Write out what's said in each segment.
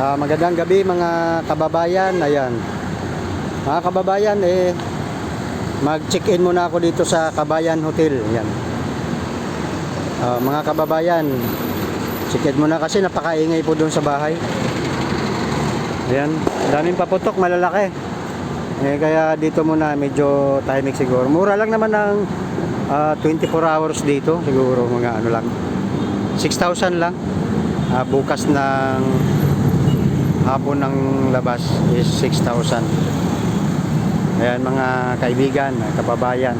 Ah, magandang gabi mga kababayan. Ayan. Mga kababayan, eh, mag-check-in muna ako dito sa Kabayan Hotel. Ayan. Ah, mga kababayan, check-in muna kasi napakaingay po doon sa bahay. Ayan. Daming paputok, malalaki. Eh, kaya dito muna medyo timing siguro. Mura lang naman ng ah, 24 hours dito. Siguro mga ano lang. 6,000 lang. Ah, bukas ng hapon ng labas is 6,000. Ayan mga kaibigan, kababayan.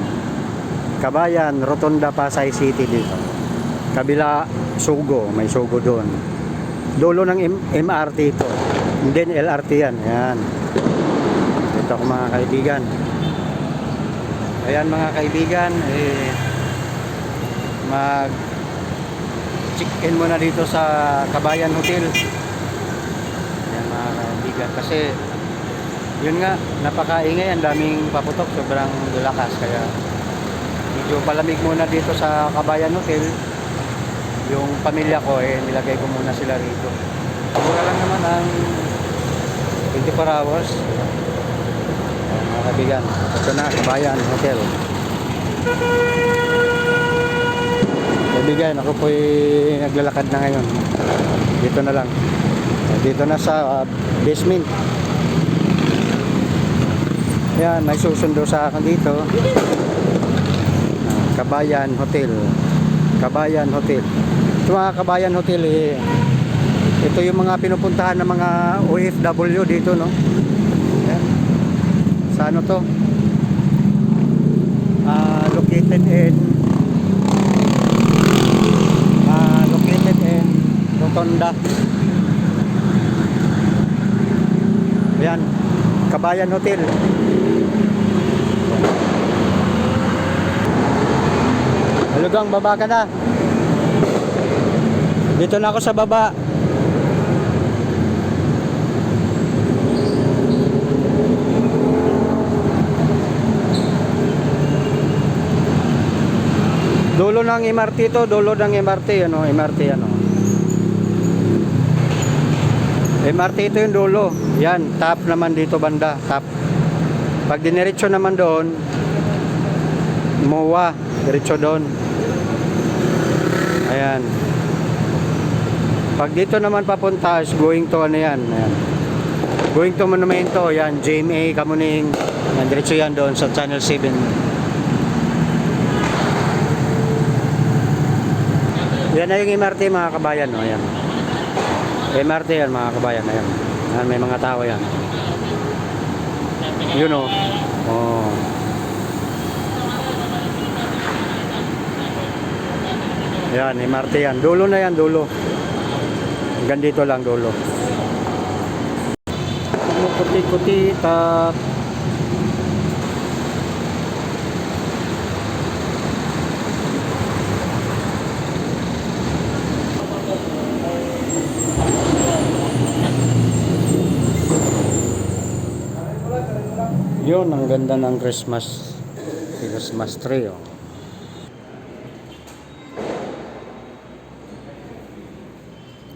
Kabayan, Rotonda, Pasay City dito. Kabila, Sugo, may Sugo doon. Dulo ng M- MRT ito. And then LRT yan. Ayan. Ito ako mga kaibigan. Ayan mga kaibigan, eh, mag check-in muna dito sa Kabayan Hotel. Yan mga kaibigan. Kasi, yun nga, napakaingay. Ang daming paputok. Sobrang lakas. Kaya, medyo palamig muna dito sa Kabayan Hotel. Yung pamilya ko, eh, nilagay ko muna sila rito. Mura lang naman ang 24 hours. Mga kaibigan. Ito na, Kabayan Hotel. Kaibigan, ako po'y naglalakad na ngayon. Dito na lang. Dito na sa uh, basement. Yan, may susundo sa akin dito. Ah, Kabayan Hotel. Kabayan Hotel. Ito mga Kabayan Hotel, eh, ito yung mga pinupuntahan ng mga OFW dito, no? Yan. Sa ano to? Ah, located in ah, located in Rotonda. Ayan, Kabayan Hotel. Halugang, baba ka na. Dito na ako sa baba. Dulo ng MRT to, dulo ng MRT, ano, MRT, ano. MRT ito yung dulo. Yan, top naman dito banda, top. Pag diniretso naman doon, MOA, diretso doon. Ayan. Pag dito naman papunta, is going to ano yan, ayan. Going to Monumento, yan, JMA, Kamuning, yan, diretso yan doon sa Channel 7. Yan na yung MRT mga kabayan, no? Ayan. MRT yan mga kabayan, ayan. Ayan, may mga tao yan. Yun o. Oh. Yan, MRT yan. Dulo na yan, dulo. Hanggang dito lang, dulo. Kuti-kuti, tap. Yun, ang ganda ng Christmas Christmas tree, oh.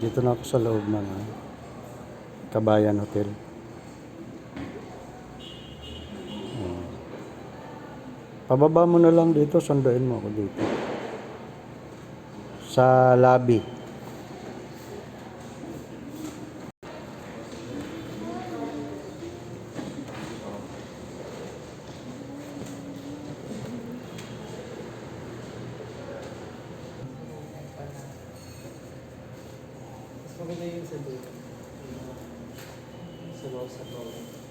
Dito na ako sa loob ng ah, Kabayan Hotel. Hmm. Pababa mo na lang dito, sunduin mo ako dito. Sa lobby. Maganda yung sa dulo. Sa bawah sa bawah.